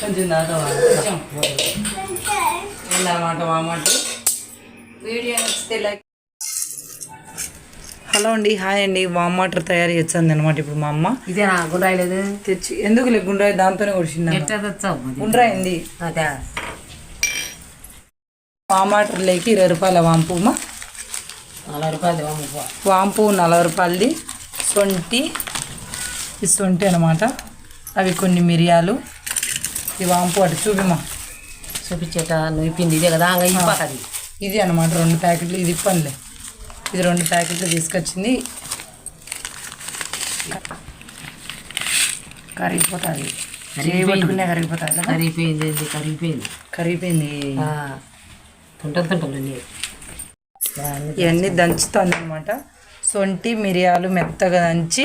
కొంచెం తాగుతావా కొంచెం. ఏందన్నమాట వామాట వీడియో నచ్చితే లైక్. హలో అండి హాయ్ అండి. వామ్ వాటర్ తయారు చేస్తుంది అనమాట ఇప్పుడు మా అమ్మ. ఇదేనా? గుండ్రాయలేదు తెచ్చి ఎందుకు లేకుండా దాంతోనే కొడిచింది? గుండ్రైంది అదే. వామ్ వాటర్ లేకి ఇరవై రూపాయల వాంపు అమ్మ నలభై రూపాయలు అమ్ముకో వాంపు నలభై రూపాయలది. సొంటి ఈ సొంటి అనమాట అవి కొన్ని మిరియాలు. ఈ వాంపు అటు చూపిమా చూపించేట నువ్వు ఇప్పింది ఇదే కదా ఇప్పకది ఇది అనమాట రెండు ప్యాకెట్లు ఇది ఇప్పనిలే. ఇది రెండు ప్యాకెట్లు తీసుకొచ్చింది. కరిగిపోతుంది చేయబట్టుకునే కరిగిపోతుంది కరిగిపోయింది ఇది కరిగిపోయింది. కరిగిపోయింది. ఇవన్నీ దంచుతుంది అనమాట సొంటి మిరియాలు మెత్తగా దంచి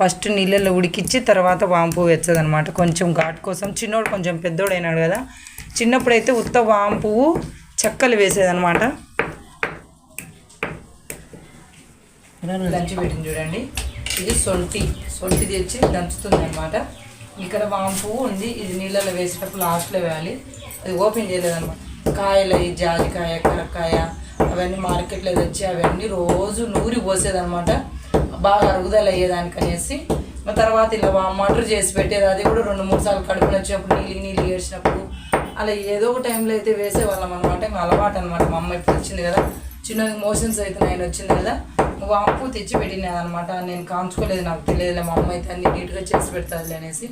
ఫస్ట్ నీళ్ళల్లో ఉడికిచ్చి తర్వాత వాంపు వెచ్చదు అనమాట కొంచెం ఘాటు కోసం చిన్నోడు కొంచెం పెద్దోడు అయినాడు కదా. చిన్నప్పుడైతే ఉత్త వాంపు చెక్కలు వేసేదనమాట దంచి పెట్టింది చూడండి. ఇది సొంటి సొంటి తెచ్చి దంచుతుంది అనమాట ఇక్కడ వాంపు ఉంది. ఇది నీళ్ళలో వేసేటప్పుడు లాస్ట్లో వేయాలి. అది ఓపెన్ చేయలేదన్నమాట. కాయలు అవి జాజికాయ కరక్కాయ అవన్నీ మార్కెట్లో తెచ్చి అవన్నీ రోజు నూరి పోసేదనమాట బాగా అరుగుదల అయ్యేదానికి అనేసి తర్వాత ఇలా మటర్ చేసి పెట్టేది అది కూడా రెండు మూడు సార్లు కడుపులు వచ్చినప్పుడు నీళ్ళు నీళ్ళు ఏడ్చినప్పుడు అలా ఏదో ఒక టైంలో అయితే వేసేవాళ్ళం అనమాట ఇంకా అలవాటు అనమాట మా అమ్మ ఇప్పుడు వచ్చింది కదా చిన్నది మోషన్స్ అయితే నేను వచ్చింది కదా వాంపు తెచ్చి పెట్టినది అనమాట నేను కాంచుకోలేదు నాకు తెలియదులే మా అమ్మ అయితే అన్ని నీట్గా చేసి పెడతాది అనేసి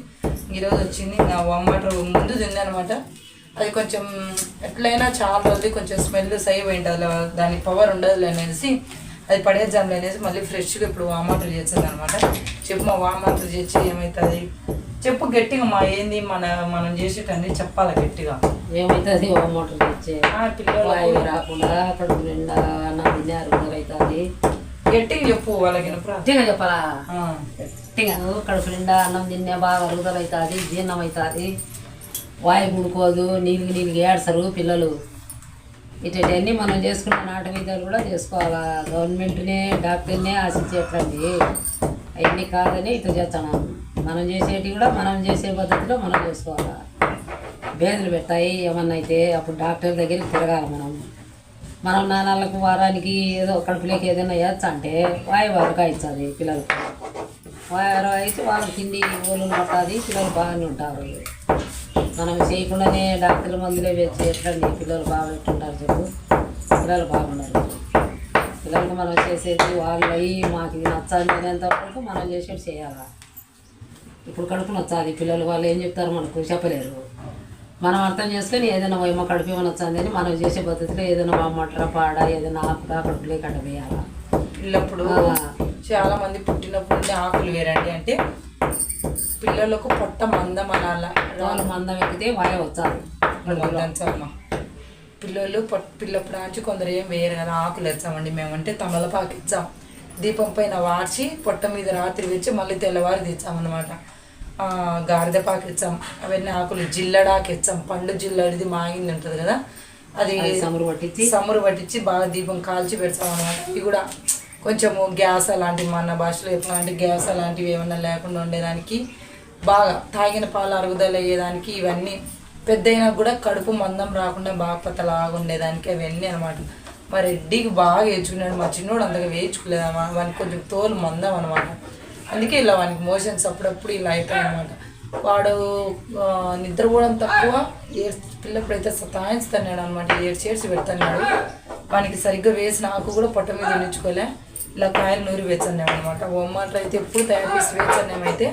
ఈరోజు వచ్చింది. నా వాటర్ ముందు తింది అనమాట అది కొంచెం ఎట్లయినా చాలా రోజులు కొంచెం స్మెల్ సై ఉంటుంది దానికి పవర్ ఉండదులే అనేసి అది పడేద్దాంలే అనేసి మళ్ళీ ఫ్రెష్గా ఇప్పుడు వామాటర్ చేస్తుంది అనమాట చెప్పు మా వామాటర్ చేసి ఏమవుతుంది చెప్పు గట్టిగా మా ఏంది మన మనం చేసేటన్ని చెప్పాలి గట్టిగా? ఏమవుతుంది ఓ మోటార్ తెచ్చే ఆ, పిల్లలు రాకుండా కడుపు నిండా అన్నం తిన్నారు అవుతుంది గట్టిగా చెప్పు వాళ్ళకి. గట్టిగా చెప్పాలా? గట్టిగా. కడుపు నిండా అన్నం తిన్నా బాగా అరుగుదల అవుతుంది జీర్ణం అవుతుంది వాయు ముడుకోదు నీళ్ళు నీళ్ళు ఏడ్చరు పిల్లలు. ఇటన్నీ మనం చేసుకున్న నాటు వైద్యాలు కూడా చేసుకోవాలా? గవర్నమెంట్నే డాక్టర్నే ఆశించేటండి అవన్నీ కాదని ఇట్లా చేస్తాను. మనం చేసేటివి కూడా మనం చేసే పద్ధతిలో మనం చేసుకోవాలా? బేదలు పెడతాయి ఏమన్నా అయితే అప్పుడు డాక్టర్ దగ్గరికి తిరగాలి మనం. మనం నాన్నలకు వారానికి ఏదో కడుపులోకి ఏదైనా వేస్తా అంటే వాయు వరకు అవుతుంది పిల్లలకు. వరకు అయితే వాళ్ళకి తిండి ఊళ్ళు పడుతుంది పిల్లలు బాగానే ఉంటారు. మనం చేయకుండానే డాక్టర్ల మందులే వేసి ఎట్లండి పిల్లలు బాగా పెట్టుంటారు చెప్పు. పిల్లలు బాగున్నారు. పిల్లలకు మనం చేసేది వాళ్ళు అయ్యి మాకు ఇది నచ్చాలి అనేంత వరకు మనం చేసేది చేయాలా? ఇప్పుడు కడుపు నచ్చాది. పిల్లలు వాళ్ళు ఏం చెప్తారు మనకు? చెప్పలేరు. మనం అర్థం చేసుకొని ఏదైనా వైమ కడుపు ఏమైనా వచ్చింది అని మనం చేసే పద్ధతిలో ఏదైనా మటర పాడ ఏదైనా ఆకుడా కడుపులే కట్టబోయాలా పిల్లప్పుడు చాలా మంది పుట్టినప్పుడు ఆకులు వేరండి అంటే పిల్లలకు పొట్ట మందం అనాల? వాళ్ళు మందం ఎక్కితే వాయ వచ్చాలి మందంచమ్మా పిల్లలు పొట్ట పిల్లప్పుడు నుంచి కొందరు ఏం వేయరు కదా ఆకులు వేస్తామండి మేమంటే తమలపాకు ఇచ్చాం. దీపం పైన వార్చి పొట్ట మీద రాత్రి తెచ్చి మళ్ళీ తెల్లవారు తెచ్చామన్నమాట. ఆ, గాడిదపాకు ఇచ్చాం. అవన్నీ ఆకులు జిల్లడాకు ఇచ్చాం. పండు జిల్లడిది మాగింది ఉంటుంది కదా అది సమరు పట్టించి సమురు పట్టించి బాగా దీపం కాల్చి పెడతాం అనమాట ఇవి కూడా కొంచెము గ్యాస్ అలాంటివి మన భాషలో ఎట్లాంటి గ్యాస్ అలాంటివి ఏమన్నా లేకుండా ఉండేదానికి బాగా తాగిన పాలు అరుగుదల అయ్యేదానికి ఇవన్నీ పెద్దయినా కూడా కడుపు మందం రాకుండా బాగా లాగుండేదానికి అవన్నీ అనమాట. మా రెడ్డికి బాగా వేయించుకున్నాడు మా చిన్నోడు అంతగా వేయించుకోలేదు అన్నమాట వానికి కొంచెం తోలు మందం అనమాట. అందుకే ఇలా వానికి మోషన్స్ అప్పుడప్పుడు ఇలా అవుతాయి అనమాట. వాడు నిద్రపోవడం తక్కువ ఏడ్స్ పిల్లప్పుడైతే సతాయిస్తున్నాడు అనమాట ఏడ్చి ఏడ్చి పెడుతున్నాడు. వానికి సరిగ్గా వేసి నాకు కూడా పొట్ట మీద నిలుచుకోలే ఇలా కాయలు నూరి వేచన్నాడు అనమాట. ఓమాటలు అయితే ఎప్పుడు తయారు చేసి వేచన్నామైతే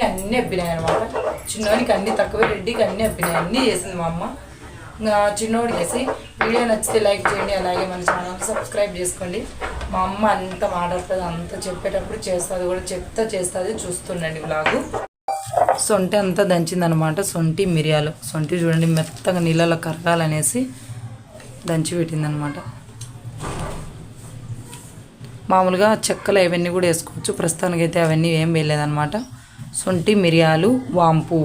అన్నీ అబ్బినాయి అనమాట చిన్నోడికి అన్నీ తక్కువే రెడ్డికి అన్నీ అబ్బినాయి. అన్నీ చేసింది మా అమ్మ. ఇంకా చిన్నోడికి వేసి వీడియో నచ్చితే లైక్ చేయండి అలాగే మన ఛానల్ సబ్స్క్రైబ్ చేసుకోండి. మా అమ్మ అంత మాట్లాడుతుంది అంత చెప్పేటప్పుడు చేస్తుంది కూడా చెప్తా చేస్తుంది చూస్తుండండి బ్లాగు సొంటి అంతా దంచిందనమాట సొంటి మిరియాలు. సొంటి చూడండి మెత్తగా నీళ్ళలో కరగాలనేసి దంచి పెట్టిందనమాట మామూలుగా చెక్కలు అవన్నీ కూడా వేసుకోవచ్చు. ప్రస్తుతానికైతే అవన్నీ ఏం వేయలేదనమాట సొంటి మిరియాలు వాంపు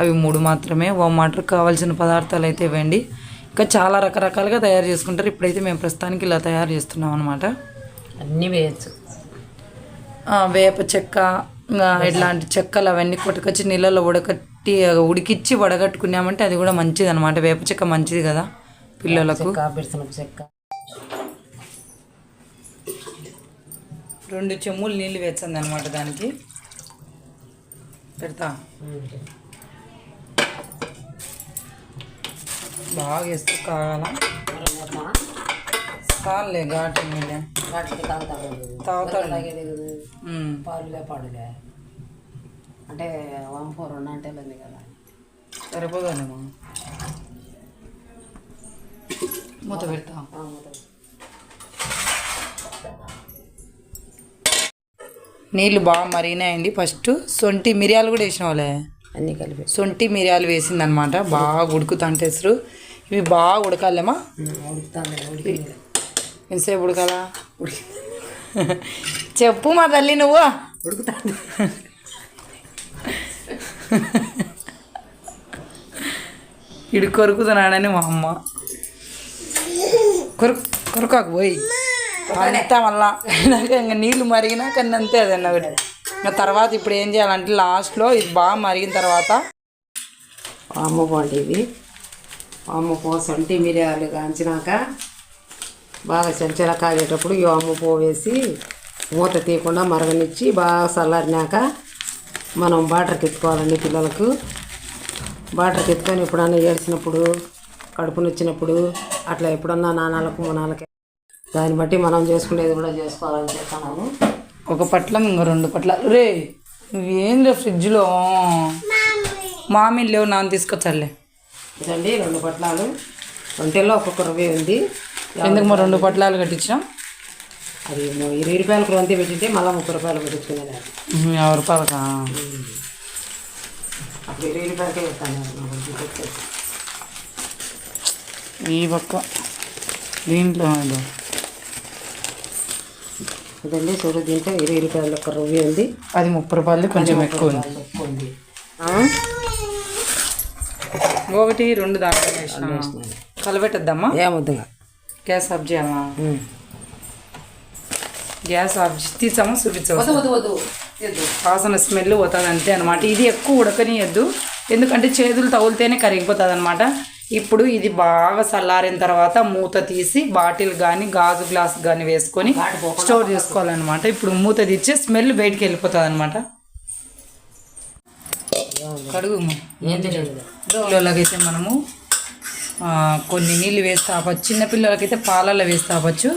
అవి మూడు మాత్రమే. వాటర్ కావాల్సిన పదార్థాలు అయితే ఇవ్వండి. ఇంకా చాలా రకరకాలుగా తయారు చేసుకుంటారు. ఇప్పుడైతే మేము ప్రస్తుతానికి ఇలా తయారు చేస్తున్నాం అనమాట అన్నీ వేయచ్చు. వేప చెక్క ఇంకా ఇట్లాంటి చెక్కలు అవన్నీ కొట్టుకొచ్చి నీళ్ళలో ఉడకట్టి ఉడికిచ్చి వడగట్టుకున్నామంటే అది కూడా మంచిది అనమాట వేప చెక్క మంచిది కదా పిల్లలకు. చెక్క రెండు చెమ్ములు నీళ్ళు వేస్తుంది అనమాట దానికి. పెడతా. బాగా వేస్తూ కావాలా? చాలే ఘాటు తాగుతాడు. పాలులే పాడులే అంటే వంపు రెండు అంటే ఉంది కదా. సరిపోదానేమో మూత పెడతా. ఆ, మొత్తం. నీళ్ళు బాగా మరిగినాయండి ఫస్ట్ సొంటి మిరియాలు కూడా వేసిన వాళ్ళే అన్నీ కలిపి. సొంటి మిరియాలు వేసిందనమాట బాగా ఉడుకుతాంటేసరు ఇవి బాగా ఉడకాలేమా? ఎంతసేపు ఉడకాలా? చెప్పు మా తల్లి నువ్వు. ఉడుకుతాను ఇడు కొరుకుతున్నాడని మా అమ్మ. కొరుకు కొరకాకు పోయి. అంతా మళ్ళా ఇంకా నీళ్ళు మరిగినాక అంతే అదన్న ఒకటి ఇంకా తర్వాత ఇప్పుడు ఏం చేయాలంటే లాస్ట్లో ఇది బాగా మరిగిన తర్వాత వాము పండు ఇవి. వాము పువ్వు సొంటి మిరియాలు కాంచినాక బాగా చెంచల కాగేటప్పుడు ఈ వాము పువ్వు వేసి మూత తీయకుండా మరగనిచ్చి బాగా చల్లారినాక మనం బాటర్కి ఎత్తుకోవాలండి పిల్లలకు. బాటర్కి ఎత్తుకొని ఎప్పుడన్నా ఏడ్చినప్పుడు కడుపు నొచ్చినప్పుడు అట్లా ఎప్పుడన్నా నాన్నలకు మూనాలకి దాన్ని బట్టి మనం చేసుకునేది కూడా చేసుకోవాలని చెప్తున్నాము ఒక పట్లం ఇంకో రెండు పట్ల రే నువ్వేంద్ర ఫ్రిడ్జ్లో? మామిడి లేవు నాన్న తీసుకొచ్చాలే ఇదండి రెండు పట్లాలు. ఒంటెల్లో ఒక్కొక్క రవ్వే ఉంది. ఎందుకు మా రెండు పట్లాలు కట్టించినాం అది ఇరవై రూపాయలకు రొంతి పెట్టింటే మళ్ళీ ముప్పై రూపాయలు పెట్టించుకునేది యాభై రూపాయలకా? అప్పుడు ఇరవై రూపాయలకే. ఈ పక్క దీంట్లో. ఇదండి. చూడు దీంట్లో ఇరవై రూపాయల ఒక్క రవ్వి ఉంది. అది ముప్పై రూపాయలది కొంచెం ఎక్కువ ఉంది. ఒకటి రెండు దాంట్లో వేసిన. కలబెట్టద్దామా ఏమొద్దుగా గ్యాస్ ఆఫ్ చేయాలా గ్యాస్ ఆఫ్ చేసి తీసామా? వద్దు వాసన స్మెల్ పోతుంది అంతే అనమాట ఇది ఎక్కువ ఉడకనియద్దు. ఎందుకంటే చేతులు తగులితేనే కరిగిపోతుంది అనమాట ఇప్పుడు ఇది బాగా చల్లారిన తర్వాత మూత తీసి బాటిల్ కానీ గాజు గ్లాస్ కానీ వేసుకొని స్టోర్ చేసుకోవాలన్నమాట. ఇప్పుడు మూత తీసి స్మెల్ బయటికి వెళ్ళిపోతుంది అనమాట పిల్లలకైతే మనము కొన్ని నీళ్ళు వేస్తే ఆపచ్చు. చిన్న పిల్లలకైతే పాలల్లో వేస్తే ఆపచ్చు.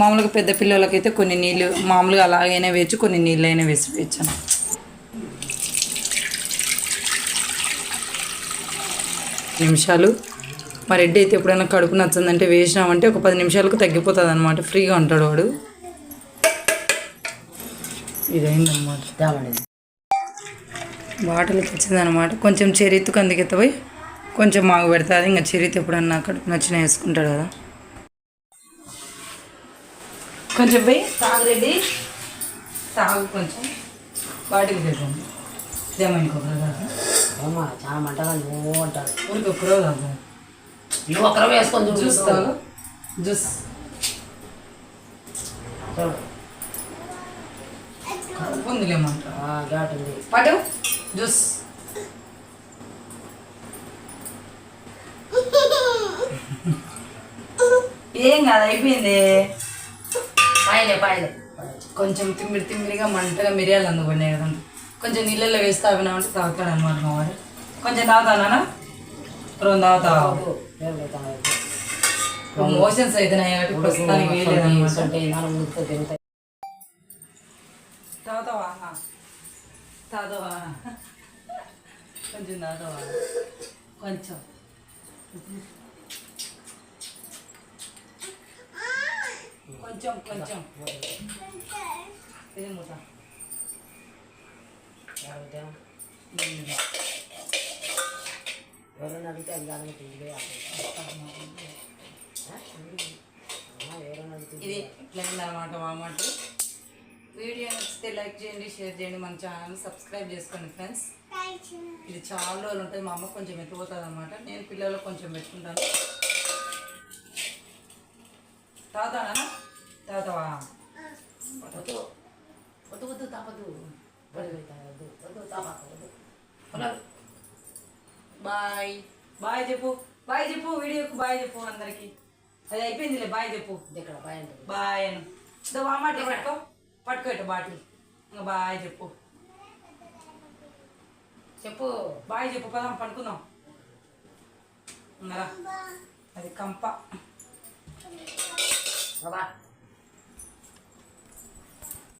మామూలుగా పెద్ద పిల్లలకైతే కొన్ని నీళ్ళు మామూలుగా అలాగైనా వేయచ్చు కొన్ని నీళ్ళు అయినా వేసి వేయచ్చు నిమిషాలు. మా రెడ్డి అయితే ఎప్పుడైనా కడుపు నచ్చిందంటే వేసినామంటే ఒక పది నిమిషాలకు తగ్గిపోతుంది అనమాట ఫ్రీగా ఉంటాడు వాడు. ఇదైందనమాట బాటలకి వచ్చిందనమాట కొంచెం చెరీతుకు అందుకెత్తపోయి కొంచెం మాకు పెడుతుంది. ఇంకా చెరీతు ఎప్పుడన్నా కడుపు నచ్చిన వేసుకుంటాడు కదా. కొంచెం పోయి తాగు రెడ్డి. తాగు కొంచెం. బాటిల్ పెట్టండి ఇదేమో ఇంకొకరు చాలా మంటగా నువ్వు అంటాడు ఊరికి ఒక్కరో కాదు నువ్వు ఒక్కరు వేసుకొని జ్యూస్ కడుపు ఉందిలేమంట ఘాటు ఉంది. జ్యూస్. ఏం కాదు అయిపోయింది. పాయలే పాయలే. కొంచెం తిమ్మిరి తిమ్మిరిగా మంటగా మిరియాలు అందుకున్నాయి కదా కొంచెం నీళ్ళల్లో వేసి తాగినామంటే తాగుతాడు అనమాట మా వాడు. కొంచెం తాగుతానా రెండు తాగుతావు? మోషన్స్ అవుతున్నాయి కాబట్టి ప్రస్తుతానికి వేయలేదన్నమాట తాగుతావా తాగుతావా కొంచెం తాగుతావా కొంచెం. కొంచెం కొంచెం. ఇది ఎవరైనా అడిగితే అది కాదు ఇదే ఎవరైనా అడిగితే ఇది ప్లాన్ అనమాట వామాట వీడియో నచ్చితే లైక్ చేయండి షేర్ చేయండి మన ఛానల్ సబ్స్క్రైబ్ చేసుకోండి ఫ్రెండ్స్. ఇది చాలా రోజులు ఉంటుంది మా అమ్మ కొంచెం ఎత్తిపోతుంది అనమాట నేను పిల్లలకు కొంచెం పెట్టుకుంటాను. తాగుతానా తాగుతావా వద్దు వద్దు వద్దు బాయ్. బాయ్ చెప్పు. బాయ్ చెప్పు. వీడియోకు బాయ్ చెప్పు అందరికి. అది అయిపోయిందిలే. బాయ్ చెప్పు. ఇక్కడ భయం ఉంటుంది బాయ్ అను. ఇదో వామాట పట్టుకో. పట్టుకో ఇటు బాటిల్. ఇంకా బాయ్ చెప్పు. చెప్పు. బాయ్ చెప్పు. పదాం పడుకుందాం. అది కంప.